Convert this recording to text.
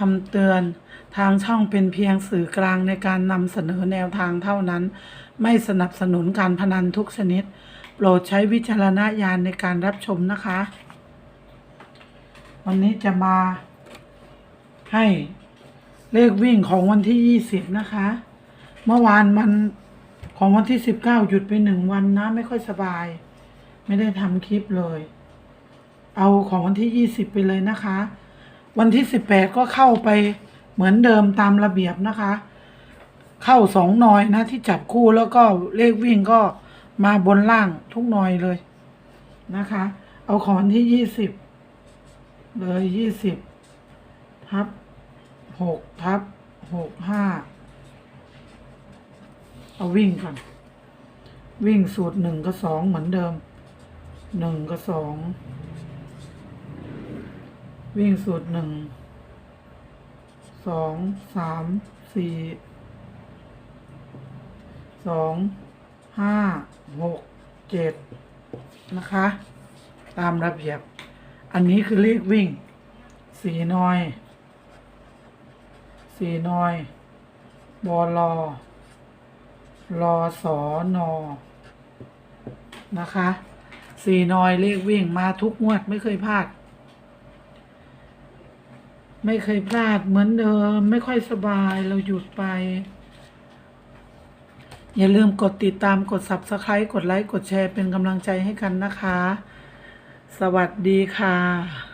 คำเตือน ทางช่องเป็นเพียงสื่อกลางในการนำเสนอแนวทางเท่านั้น ไม่สนับสนุนการพนันทุกชนิด โปรดใช้วิจารณญาณในการรับชมนะคะ วันนี้จะมาให้เลขวิ่งของวันที่20นะคะ เมื่อวานมันของวันที่19หยุดไปหนึ่งวันนะ ไม่ค่อยสบาย ไม่ได้ทำคลิปเลย เอาของวันที่20ไปเลยนะคะ วันที่18ก็เข้าไปเหมือนเดิมตามระเบียบนะคะ เข้าสองหนอยนะที่จับคู่แล้วก็เลขวิ่งก็มาบนล่างทุกหนอยเลยนะคะ เอาของวันที่20เลย20ทับ6ทับ6 5เอาวิ่งก่อน วิ่งสูตรหนึ่งกับสองเหมือนเดิมหนึ่งกับสอง วิ่งสูตรหนึ่งสองสามสี่สองห้าหกเจ็ดนะคะ ตามระเบียบ อันนี้คือเลขวิ่งสี่นอยสี่นอยบอลอรอสอนอนะคะสี่นอยเลขวิ่งมาทุกงวดไม่เคยพลาด ไม่เคยพลาดเหมือนเดิม ไม่ค่อยสบายเราหยุดไป อย่าลืมกดติดตามกด subscribe กดไลค์ กดแชร์เป็นกำลังใจให้กันนะคะ สวัสดีค่ะ